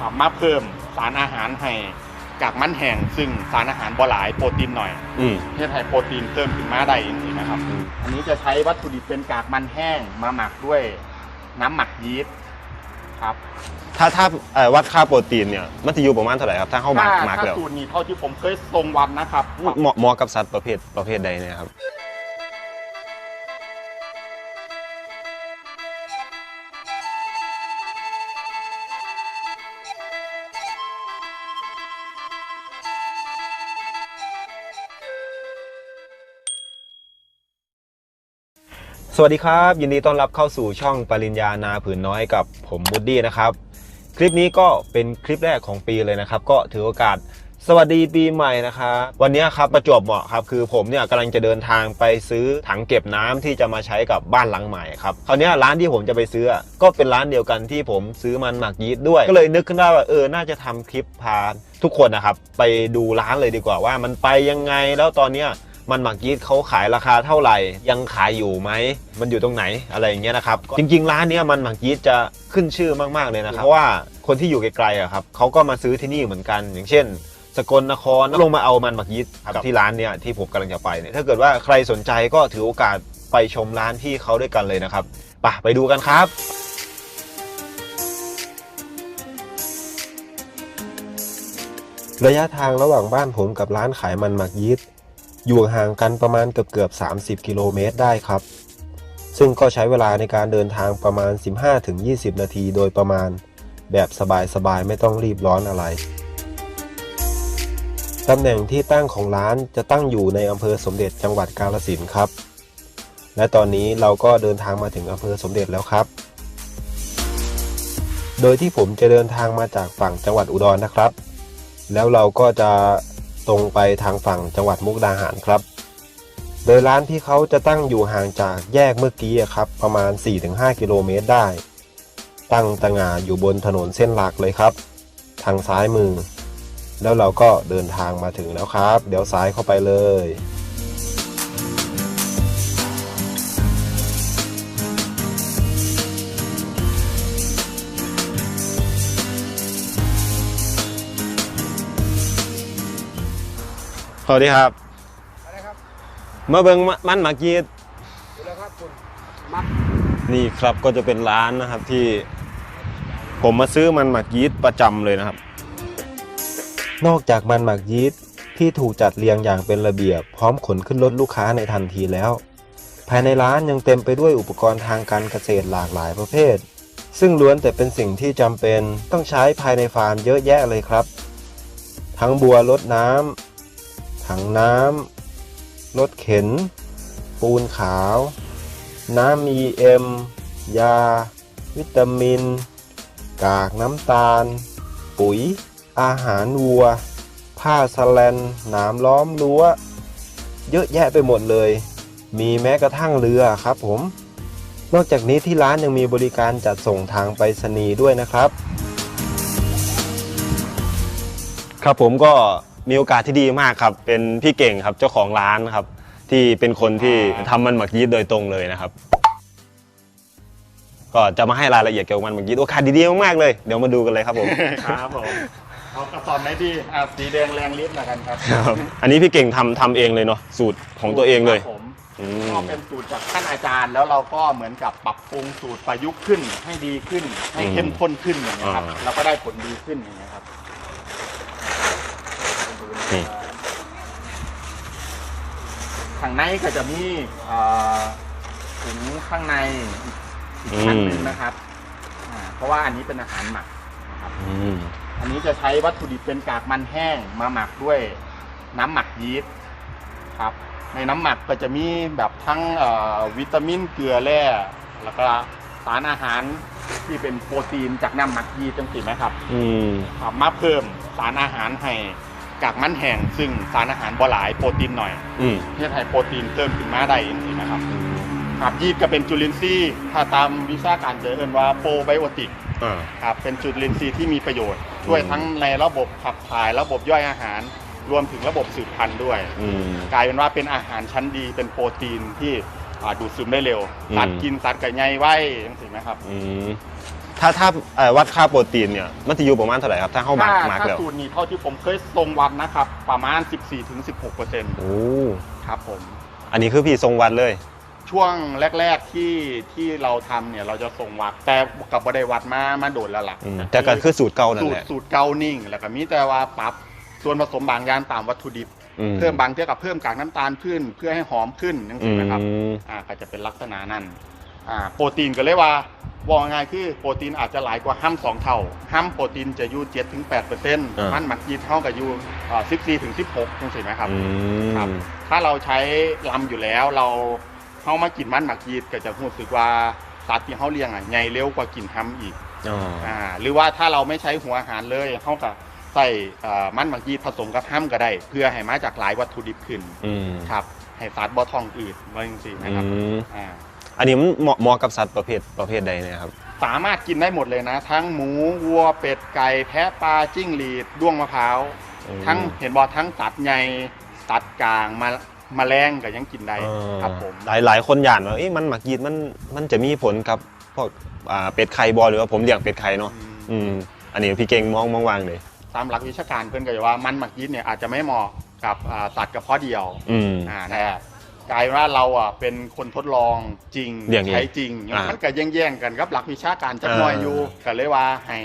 ครับมาเพิ่มสารอาหารให้กากมันแห้งซึ่งสารอาหารบ่หลายโปรตีนหน่อยอืม เพื่อให้โปรตีนเพิ่มขึ้นมาได้จริงๆนะครับ อืม อันนี้จะใช้วัตถุดิบเป็นกากมันแห้งมาหมักด้วยน้ำหมักยีสต์ครับถ้าถ้าเอ่อวัดค่าโปรตีนเนี่ยมันจะอยู่ประมาณเท่าไหร่ครับถ้าเข้าหมักถ้าหมักถ้าแล้วสูตรนี้เท่าที่ผมเคยทรงวันนะครับ เหมาะเหมาะกับสัตว์ประเภทประเภทใดเนี่ยครับ สวัสดีครับ ยินดีต้อนรับเข้าสู่ช่องปริญญานาผืนน้อยกับผมมูดดี้นะครับ คลิปนี้ก็เป็นคลิปแรกของปีเลยนะครับ ก็ถือโอกาสสวัสดีปีใหม่นะครับวันนี้ครับประจวบเหมาะครับคือผมเนี่ยกำลังจะเดินทางไปซื้อถังเก็บน้ำที่จะมาใช้กับบ้านหลังใหม่ครับคราวนี้ร้านที่ผมจะไปซื้อก็เป็นร้านเดียวกันที่ผมซื้อมันหมักยีสต์ด้วย ก็เลยนึกขึ้นได้ว่าเออน่าจะทำคลิปพาทุกคนนะครับไปดูร้านเลยดีกว่าว่ามันไปยังไงแล้วตอนเนี้ย มันหมักยีสต์เขาขายราคาเท่าไหร่ ยังขายอยู่ไหม มันอยู่ตรงไหนอะไรอย่างเงี้ยนะครับ จริง ๆ ร้านเนี้ยมันหมักยีสต์จะขึ้นชื่อมากๆเลยนะครับ เพราะว่าคนที่อยู่ไกลๆอะครับเขาก็มาซื้อที่นี่เหมือนกัน อย่างเช่น สกลนครลงมาเอามันหมักยีสต์ครับที่ร้านเนี้ยที่ผมกำลังจะไปเนี่ยถ้าเกิดว่าใครสนใจก็ถือโอกาสไปชมร้านที่เขาด้วยกันเลยนะครับไปไปดูกันครับระยะทางระหว่างบ้านผมกับร้านขายมันหมักยีสต์ อยู่ห่างกันประมาณเกือบเกือบ 30 กิโลเมตรได้ครับ ซึ่งก็ใช้เวลาในการเดินทางประมาณ 15-20 นาทีโดยประมาณ แบบสบายๆ ไม่ต้องรีบร้อนอะไร ตำแหน่งที่ตั้งของร้านจะตั้งอยู่ในอำเภอสมเด็จจังหวัดกาฬสินธุ์ครับ และตอนนี้เราก็เดินทางมาถึงอำเภอสมเด็จแล้วครับ โดยที่ผมจะเดินทางมาจากฝั่งจังหวัดอุดรนะครับ แล้วเราก็จะ ตรงไปทางฝั่งจังหวัดมุกดาหารครับ โดยร้านที่เขาจะตั้งอยู่ห่างจากแยกเมื่อกี้ครับประมาณ 4-5 กิโลเมตรได้ ตั้งตระหงาอยู่บนถนนเส้นหลักเลยครับ ทางซ้ายมือ แล้วเราก็เดินทางมาถึงแล้วครับ เดี๋ยวซ้ายเข้าไปเลย สวัสดีครับ อะไรครับมาเบิงมมันหมากยีดดูแล้วครับคุณมักนี่ครับก็จะเป็นร้านนะครับที่ ผมมาซื้อมันหมักยีสต์ประจำเลยนะครับ นอกจากมันหมักยีสต์ที่ถูกจัดเรียงอย่างเป็นระเบียบ พร้อมขนขึ้นรถลูกค้าในทันทีแล้ว ภายในร้านยังเต็มไปด้วยอุปกรณ์ทางการเกษตรหลากหลายประเภท ซึ่งล้วนแต่เป็นสิ่งที่จำเป็นต้องใช้ภายในฟาร์มเยอะแยะเลยครับ ทั้งบัวรดน้ำ ถังน้ำรถเข็น ปูนขาว น้ำ EM ยา วิตามิน กากน้ำตาล ปุ๋ย อาหารวัว ผ้าสแลนหนามล้อมรั้ว เยอะแยะไปหมดเลย มีแม้กระทั่งเรือครับผม นอกจากนี้ที่ร้านยังมีบริการจัดส่งทางไปรษณีย์ด้วยนะครับ ครับผมก็ มีโอกาสที่ดีมากครับ เป็นพี่เก่งครับเจ้าของร้านครับ ที่เป็นคนที่ทำมันหมักยีสต์โดยตรงเลยนะครับ ก็จะมาให้รายละเอียดเกี่ยวกับมันหมักยีสต์โอกาสดีๆมากๆเลย เดี๋ยวมาดูกันเลยครับผม ครับผมเอากระสอบไหนดีอ่าสีแดงแรงฤทธิ์ละกันครับครับอันนี้พี่เก่งทำทำเองเลยเนาะสูตรของตัวเองเลย ครับผมอืม ก็เป็นสูตรจากท่านอาจารย์ แล้วเราก็เหมือนกับปรับปรุงสูตรประยุกต์ขึ้น ให้ดีขึ้น ให้เข้มข้นขึ้นอย่างเงี้ยครับเราก็ได้ผลดีขึ้นอย่างเงี้ยครับ นี่ข้างในก็จะมีเอ่อถุงข้างในอีกชั้นหนึ่งนะครับอ่าเพราะว่าอันนี้เป็นอาหารหมักนะครับอืมอันนี้จะใช้วัตถุดิบเป็นกากมันแห้งมาหมักด้วยน้ำหมักยีสต์ครับ ในน้ำหมักก็จะมีแบบทั้งเอ่อวิตามินเกลือแร่แล้วก็สารอาหารที่เป็นโปรตีนจากน้ำหมักยีสต์จังสิไหมครับ อืม ครับมาเพิ่มสารอาหารให้ กากมันแห้งซึ่งสารอาหารบ่หลายโปรตีนหน่อยอืมเพื่อให้โปรตีนเพิ่มขึ้นมาได้จังสินะครับครับยีสต์ก็เป็นจุลินทรีย์ถ้าตามวิชาการจะเรียกว่าโปรไบโอติกอ่า ครับเป็นจุลินทรีย์ที่มีประโยชน์ ช่วยอืมทั้งในระบบขับถ่ายระบบย่อยอาหาร รวมถึงระบบสืบพันธุ์ด้วย อืม กลายเป็นว่าเป็นอาหารชั้นดีเป็นโปรตีนที่อ่าดูดซึมได้เร็วอืม สัตว์กินสัตว์ไก่ใหญ่ไว้ยังสิไหมครับ อืม ถ้าถ้าเอ่อวัดค่าโปรตีนเนี่ยมันจะอยู่ประมาณเท่าไหร่ครับถ้าเข้าหมักถ้าหมักถ้าแล้วสูตรนี้เท่าที่ผมเคยทรงวัดนะครับ ประมาณ 14-16เปอร์เซ็นต์โอ้ครับผม อันนี้คือพี่ทรงวัดเลย ช่วงแรก ๆที่ที่เราทำเนี่ยเราจะส่งวัดแต่กับบไดวัดมามาโดดแล้วล่ะอืมแต่ก็คือสูตรเก่านั่นสูตแหรละ สูตรเก่านิ่ง แล้วก็มีแต่ว่าปรับส่วนผสมบางอย่างตามวัตถุดิบ อืเพิ่มบางเท่ากับเพิ่มกากน้ำตาลขึ้น เพื่อให้หอมขึ้นนั่นอืสินะครับมอ่าก็จะเป็นลักษณะนั้นอ่าโปรตีนก็เลยว่า ว่าง่ายๆคือโปรตีนอาจจะหลายกว่าห้ำสองเท่าห้ำโปรตีนจะอยู่เจ็ดถึงแปดเปอร์เซ็นต์อ่ามัมันหมักยีเท่ากับอยู่สิบสี่ถึงสิบหกจังสิไหมครับอืครับมถ้าเราใช้ลำอยู่แล้วเราเข้ามากินมันหมักยีดก็จะรู้สึกว่าสัตว์ที่เขาเลี้ยงอะใหญ่เร็วกว่ากินห้ำอีกอ๋ออ่าหรือว่าถ้าเราไม่ใช้หัวอาหารเลยเขากับใส่เอ่อมันหมักยีดผสมกับห้ำก็ได้ เพื่อให้มาจากหลายวัตถุดิบขึ้นอืมครับให้สัตว์บ่ท้องอืดว่าจริงๆนะครับอืมอ่า อันนี้มันเหมาะเหมาะกับสัตว์ประเภทประเภทใดเนี่ยครับ สามารถกินได้หมดเลยนะ ทั้งหมูวัวเป็ดไก่แพะปลาจิ้งหรีดด้วงมะพร้าวอืมทั้งเห็นบอทั้งสัตว์ใหญ่สัตว์กลางมาแมลงก็ยังกินได้ครับผมหลายหลายคนย่านว่าเอ๊ะมันหมักยีดมันมันจะมีผลกับพวกอ่าเป็ดไข่บอหรือว่าผมเลี้ยงเป็ดไข่เนาะอืมอืม อันนี้พี่เก่งมองมองวางเลยตามหลักวิชาการเพื่อนก็จะว่ามันหมักยีสต์เนี่ยอาจจะไม่เหมาะกับอ่าสัตว์กระเพาะเดียวอืม อ่าแต่ กลายว่าเราอะเป็นคนทดลองจริงเลี้ยงเองใช้จริงอ่ามัมันก็แย่งๆกันกับหลักวิชาการจักหน่อยอ่าอยู่ก็เลยว่าให้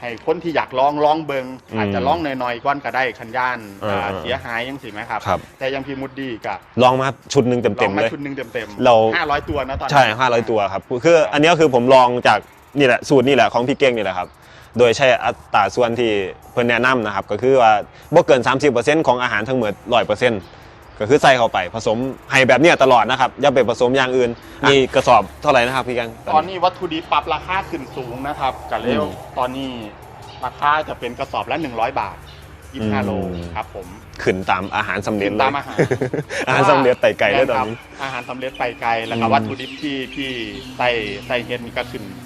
ให้คนที่อยากลองลองเบิงอืมอาจจะลองหน่อยๆก้อนก็ได้คันย่านอ่าอ่าเสียหายยังสิไหมครับ ครับ แต่ยังพีมุดดีก็ลองมาชุดหนึ่งลเต็อมงๆมาเลย ชุดหนึ่งเต็มๆเรา ห้าร้อยตัวนะตอนนี้ใช่ห้าร้อยตัวครับคือ อันนี้ก็คือผมลองจากนี่แหละสูตรนี่แหละของพี่เก่งนี่แหละครับ โดยใช้อัตราส่วนที่เพื่อนแนะนำนะครับ ก็คือว่าบ่เกิน 30%ของอาหารทั้งหมด100% ก็คือใส่เข้าไปผสมให้แบบเนี้ยตลอดนะครับอย่าไปผสมอย่างอื่นมีกระสอบเท่าไหร่นะครับพี่เกัง ตอนนี้วัตถุดิบปรับราคาขึ้นสูงนะครับกับเร็วอืม ตอนนี้ราคาจะเป็นกระสอบละ 100 บาท25โลอืมครับผม ขึ้นตามอาหารสำเร็จขึ้นเลยตามอาหาร อาหารสำเร็จไต่ไก่เลยตอนนี้แม่ครับอาหารสำเร็จไปไกลแล้วก็อืม วัตถุดิบที่ที่ใส่ใส่เฮ็ดนี่ก็ขึ้นอืม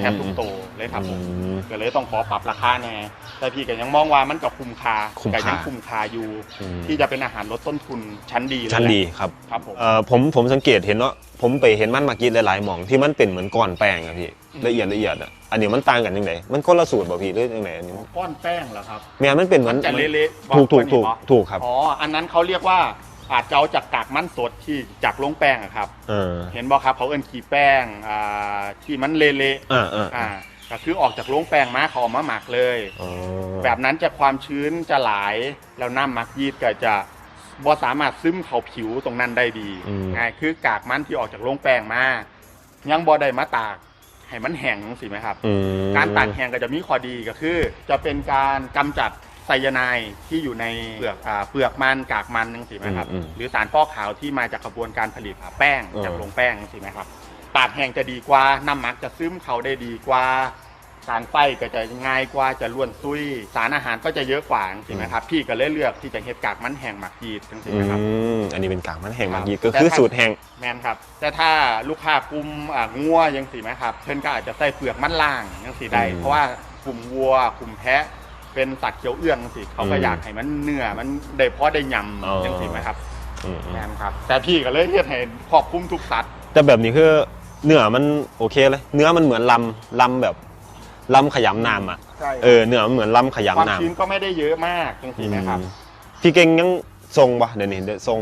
แทบทุกโตเลยครับผมอืมก็เลยต้องขอปรับราคาแน่แต่พี่ก็ยังมองว่ามันก็คุ้มค่าคุ้มก็ค่ายังคุ้มค่าอยู่อืมที่จะเป็นอาหารลดต้นทุนชั้นดีเลยชั้นแหละดีครับครับผมเอ่อผมผมสังเกตเห็นว่าผมไปเห็นมันมากินหลายๆหม่องที่มันเป็นเหมือนก้อนแป้งอะพี่อืมละเอียดละเอียดอะอันนี้มันต่างกันยังไงมันคนละสูตรบ่พี่หรือยังไงอันนี้ก้อนแป้งเหรอครับแม่มันเป็นเหมือนจะเละๆถูกถูกว่าถูกว่าถูกครับอ๋ออันนั้นเขาเรียกว่า อาจจะเอาจากกากมันสดที่จากลงแป้งอะครับ เออ เห็นบอกครับเขาเอิ้นขีแป้งอ่าที่มันเละอ่าอ่าๆอ่าก็คือออกจากลงแป้งมาเขาเอามาหมักเลย อ๋อแบบนั้นจะความชื้นจะหลายแล้วน้ำหมักยีดก็จะบ่สามารถซึมเข้าผิวตรงนั้นได้ดีอืมง่ายคือกากมันที่ออกจากลงแป้งมายังบ่ได้มาตากให้มันแห้งสิไหมครับ อืมการตากแห้งก็จะมีข้อดีก็คือ จะเป็นการกำจัด ไซยาไนด์ที่อยู่ในเปลือกอ่าเปลือกมันกากมันนึงสิไหมครับอืมอืมหรือสารฟอกขาวที่มาจากกระบวนการผลิตแป้งเออ จากโรงแป้งสิไหมครับตากแห้งจะดีกว่าน้ำหมักจะซึมเข้าได้ดีกว่าการไฟก็จะง่ายกว่าจะล้วนซุยสารอาหารก็จะเยอะกว่าสิไหมครับพี่ก็เลยเลือกที่จะเฮ็ดกากมันแห้งหมักยีดจังสิอืไหมครับ มอันนี้เป็นกากมันแห้งครับมากยีก็คือแต่ถ้าสูตรแห้ง แมนครับ แต่ถ้าลูกค้ากลุ่มอ่างัวยังสิไหมครับ เพื่อนก็อาจจะใส่เปลือกมันล่างยังสิได้อืม เพราะว่ากลุ่มวัวกลุ่มแพะ เป็นสัตว์เขียวเอื้องสิเขาก็อืมอยากให้มันเนื้อมันได้พอได้ยอ๋อำยังสิไหมครับอืมอืแมมนครับ แต่พี่ก็เลยเฮ็ดให้ครอบคลุมทุกสัตว์แต่แบบนี้คือเนื้อมันโอเคเลย เนื้อมันเหมือนลำลำแบบลำขยำน้ำอะใช่เออเนื้อมันเหมือนลำขความยำน้ำชื้นก็ไม่ได้เยอะมากจังสิไหมครับอืมพี่เก่งยังทรงปะเดี๋ยวนี้เดี๋ยวทรง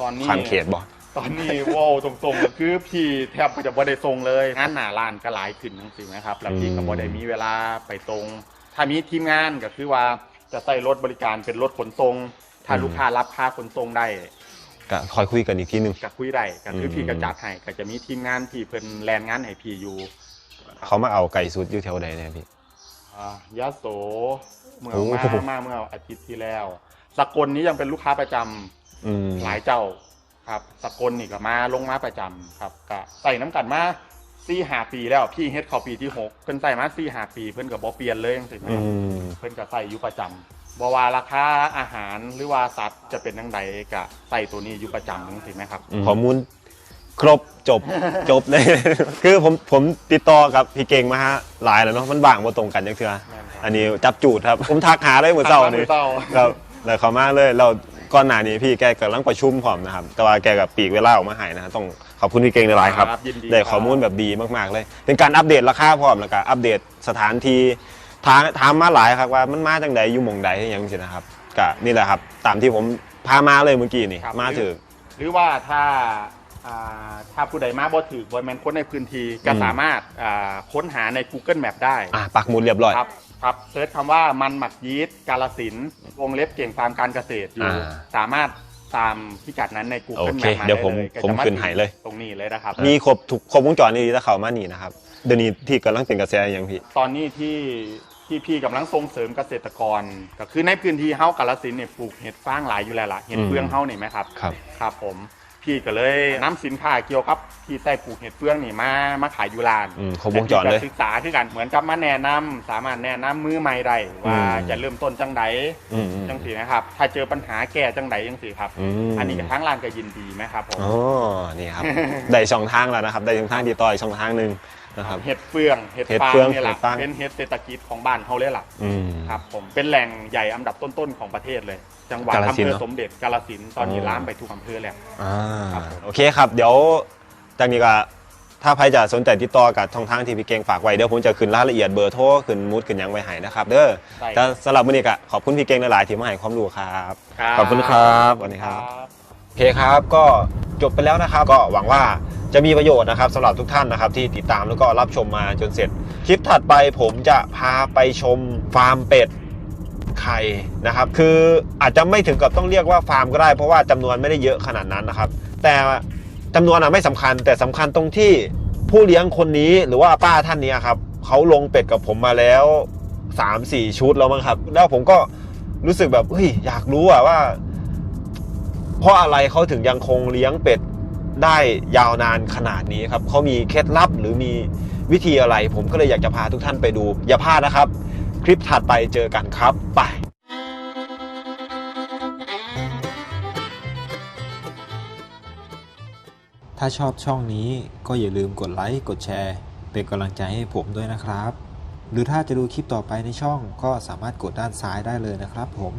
ตอนนี้ขานเขตบ่ตอนนี้โว้าวตรงๆก็คือพี่แทบจะบ่ได้ทรงเลยงานหน้าร้านก็หลายขึ้นจังสิไหมครับ แล้วพี่ก็บ่ได้มีเวลาไปตรง ถ้ามีทีมงานก็คือว่าจะใส่รถบริการเป็นรถขนส่งถ้าลูกค้ารับค่าขนส่งได้ก็คอยคุยกันอีกทีหนึงก็คุยได้ก็คืออมพี่ก็จัดให้ก็จะมีทีมงานที่เพิ่นแลนงานให้พี่อยู่เขามาเอาไก่สุดอยู่แถวใดเนี่ยพี่อ่ายะโสเมื่อโอ้มามาเมื่ออาทิตย์ที่แล้วสกลนี้ยังเป็นลูกค้าประจำอืมหลายเจ้าครับ สกลนี่ก็มาลงมาประจำครับก็ใส่น้ำกันมา สี่หาปีแล้ว พี่เฮ็ดเข้าปีที่หกเพิ่นใส่มาสี่หาปีเพิ่นก็บ่เปลี่ยนเลยจังซี่นะอืครับมเพิ่นก็ใส่อยู่ประจำบ่ว่าราคาอาหารหรือว่าสัตว์จะเป็นจังใดก็ใส่ตัวนี้อยู่ประจำจังซี่ไหมครับ ข้อมูลครบจบ จบเลย คือผมผมติดต่อกับพี่เก่งมาฮะหลายแล้วเนาะมันบางบ่ตรงกันจังเทื่อแม่นครับ อันนี้จับจูดครับ ผมทักหาเลยเหมือนเศร้าทักหานี่มื้อเช้า ครับแล้วเขามาเลยเรา ก่อนหน้านี้พี่แกกำลังประชุมพร้อมนะครับแต่ว่าแกกับปีกเวลาออกมาใหายนะต้องขอบคุณพี่เก่งในไลน์ครับยินดี ได้ครับข้อมูลแบบดีมากๆเลย เป็นการอัปเดตราคาพร้อมแล้วก็อัปเดตสถานที่ถามถามมาหลายครับว่ามันมาจังใดอยู่หมองใดอย่างสินะครับก็นี่แหละครับ ตามที่ผมพามาเลยเมื่อกี้นี่ครับ มาถึง หรือว่าถ้าอ่าถ้าผู้ใดมาบ่ถือบอยแมนค้นในพื้นที่ก็อืม สามารถอ่าค้นหาใน Google Map ได้อะปักหมุดเรียบร้อย ครับ ครับเซิร์ชคำว่ามันหมักยีสต์กาลสินธุ์วงเล็บเก่งฟาร์มการเกษตรอยู่ อ่า สามารถตามพิกัดนั้นในโอ Google เค Map มาเดี๋ยวผมไเลยก็ผมจะาขึ้นให้เลย ตรงนี้เลยนะครับมีครบทุกครบวงจรนี่ถ้าเขามานี่นะครับเดี๋ยวนี้ที่กำลังเป็นกระแสอย่างพี่ ตอนนี้ที่ที่พี่กำลังส่งเสริมเกษตรกร ก็คือในพื้นที่เฮากาลสินธุ์เนี่ยปลูกเห็ดฟางหลายอยู่แล้วล่ะเห็ดอืม เฟืองเฮานี่ไหมครับ ครับ ครับผม พี่ก็เลยนำสินค้าเกี่ยวกับ ที่ใต้ปลูกเห็ดเฟืองนี่มามาขายอยู่ร้านอืมครบวงจรเลย แต่พี่ก็ศึกษาคือกันเหมือนกับมาแนะนำสามารถแนะนำมือใหม่ได้ว่าอืม จะเริ่มต้นจังไดอืมอืมจังสีนะครับ ถ้าเจอปัญหาแก้จังไดจังสีครับอืมอันนี้กับทั้งร้านก็ยินดีไหมครับผม อ๋อนี่ครับ ได้ช่องทางแล้วนะครับ ได้ช่องทางติดต่ออีกช่องทางหนึ่ง นะครับ เห็ดเฟืองเห็ดเห็ดฟางเฟืองนี่แหละเห็ดฟาง เป็นเห็ดเศรษฐกิจของบ้านเขาเลยล่ะอืม ครับผมเป็นแหล่งใหญ่อันดับต้นๆของประเทศเลย จังหวัดกาฬอำสินเภธุ์อเนอะสมเด็จกาลสินธุ์ตอนนี้อ๋อ ล้ามไปทุกอำเภอแล้ว อ่าครับผม โอเคครับ เดี๋ยวจากนี้ก็ถ้าใครจะสนใจติดต่อกับช่องทางที่พี่เก่งฝากไว้เดี๋ยวผมจะขึ้นรายละเอียดเบอร์โทรขึ้นมูดขึ้นหยังไว้ให้นะครับเด้อได้แต่สำหรับวันนี้ก็ขอบคุณพี่เก่งหลายๆที่มาให้ความรู้ครับรับขอบคุณครับสวัสดีครับโอเคครับ ก็จบไปแล้วนะครับ ก็หวังว่า จะมีประโยชน์นะครับสำหรับทุกท่านนะครับที่ติดตามแล้วก็รับชมมาจนเสร็จ คลิปถัดไปผมจะพาไปชมฟาร์มเป็ดไข่นะครับ คืออาจจะไม่ถึงกับต้องเรียกว่าฟาร์มก็ได้ เพราะว่าจำนวนไม่ได้เยอะขนาดนั้นนะครับ แต่จำนวนอะไม่สำคัญ แต่สำคัญตรงที่ผู้เลี้ยงคนนี้หรือว่าป้าท่านนี้ครับเขาลงเป็ดกับผมมาแล้ว3-4 ชุดแล้วมั้งครับ แล้วผมก็รู้สึกแบบเฮ้ยอยากรู้อะว่า เพราะอะไรเขาถึงยังคงเลี้ยงเป็ด ได้ยาวนานขนาดนี้ครับเขามีเคล็ดลับหรือมีวิธีอะไร ผมก็เลยอยากจะพาทุกท่านไปดู อย่าพลาดนะครับ คลิปถัดไปเจอกันครับไปถ้าชอบช่องนี้ก็อย่าลืมกดไลค์กดแชร์ เป็นกำลังใจให้ผมด้วยนะครับ หรือถ้าจะดูคลิปต่อไปในช่องก็สามารถกดด้านซ้ายได้เลยนะครับผม